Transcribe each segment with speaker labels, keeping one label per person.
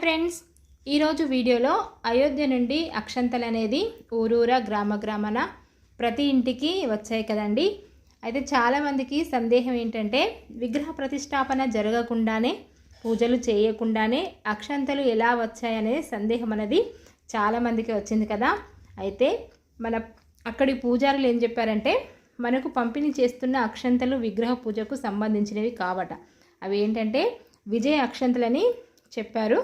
Speaker 1: Friends. ఈరోజు వీడియోలో అయోధ్య నుండి అక్షంతలు అనేది ఊరూరా గ్రామ గ్రామన ప్రతి ఇంటికి వచ్చాయి కదండి. అయితే చాలామందికి సందేహం ఏంటంటే విగ్రహ ప్రతిష్టాపన జరగకుండానే పూజలు చేయకుండానే అక్షంతలు ఎలా వచ్చాయనే సందేహం అనేది చాలామందికి వచ్చింది కదా. అయితే మన అక్కడి పూజారులు ఏం చెప్పారంటే మనకు పంపిణీ చేస్తున్న అక్షంతలు విగ్రహ పూజకు సంబంధించినవి కావట. అవి ఏంటంటే విజయ అక్షంతలని చెప్పారు.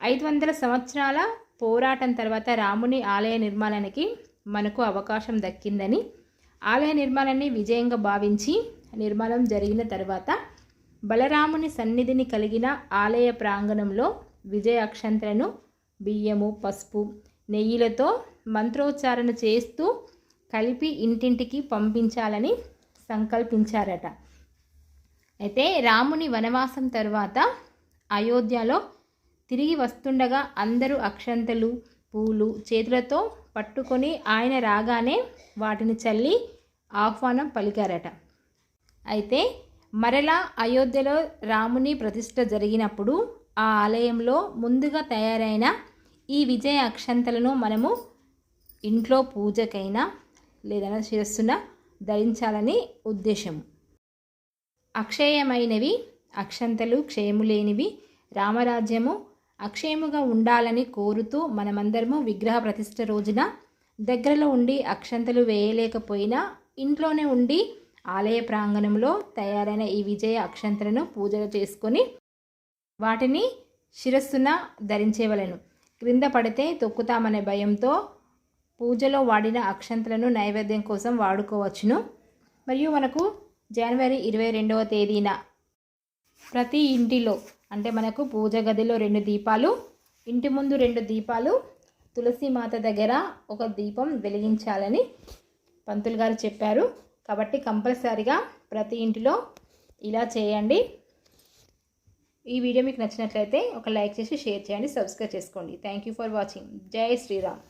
Speaker 1: ఐదు వందల సంవత్సరాల పోరాటం తర్వాత రాముని ఆలయ నిర్మాణానికి మనకు అవకాశం దక్కిందని ఆలయ నిర్మాణాన్ని విజయంగా భావించి నిర్మాణం జరిగిన తర్వాత బలరాముని సన్నిధిని కలిగిన ఆలయ ప్రాంగణంలో విజయ అక్షంతలను బియ్యము పసుపు నెయ్యిలతో మంత్రోచ్చారణ చేస్తూ కలిపి ఇంటింటికి పంపించాలని సంకల్పించారట. అయితే రాముని వనవాసం తర్వాత అయోధ్యలో తిరిగి వస్తుండగా అందరూ అక్షంతలు పూలు చేతులతో పట్టుకొని ఆయన రాగానే వాటిని చల్లి ఆహ్వానం పలికారట. అయితే మరలా అయోధ్యలో రాముని ప్రతిష్ట జరిగినప్పుడు ఆ ఆలయంలో ముందుగా తయారైన ఈ విజయ అక్షంతలను మనము ఇంట్లో పూజకైనా లేదా శిరస్సున ధరించాలని ఉద్దేశం. అక్షయమైనవి అక్షంతలు క్షయము లేనివి రామరాజ్యము అక్షయముగా ఉండాలని కోరుతూ మనమందరము విగ్రహ ప్రతిష్ట రోజున దగ్గరలో ఉండి అక్షంతలు వేయలేకపోయినా ఇంట్లోనే ఉండి ఆలయ ప్రాంగణంలో తయారైన ఈ విజయ అక్షంతలను పూజలు చేసుకొని వాటిని శిరస్సున ధరించేవలను. క్రింద పడితే తొక్కుతామనే భయంతో పూజలో వాడిన అక్షంతలను నైవేద్యం కోసం వాడుకోవచ్చును. మరియు మనకు జనవరి ఇరవై రెండవ తేదీన ప్రతి ఇంటిలో అంటే మనకు పూజ గదిలో రెండు దీపాలు ఇంటి ముందు రెండు దీపాలు తులసి మాత దగ్గర ఒక దీపం వెలిగించాలని పంతులు గారు చెప్పారు. కాబట్టి కంపల్సరిగా ప్రతి ఇంటిలో ఇలా చేయండి. ఈ వీడియో మీకు నచ్చినట్లయితే ఒక లైక్ చేసి షేర్ చేయండి సబ్స్క్రైబ్ చేసుకోండి. థ్యాంక్ యూ ఫర్ వాచింగ్ జై శ్రీరామ్.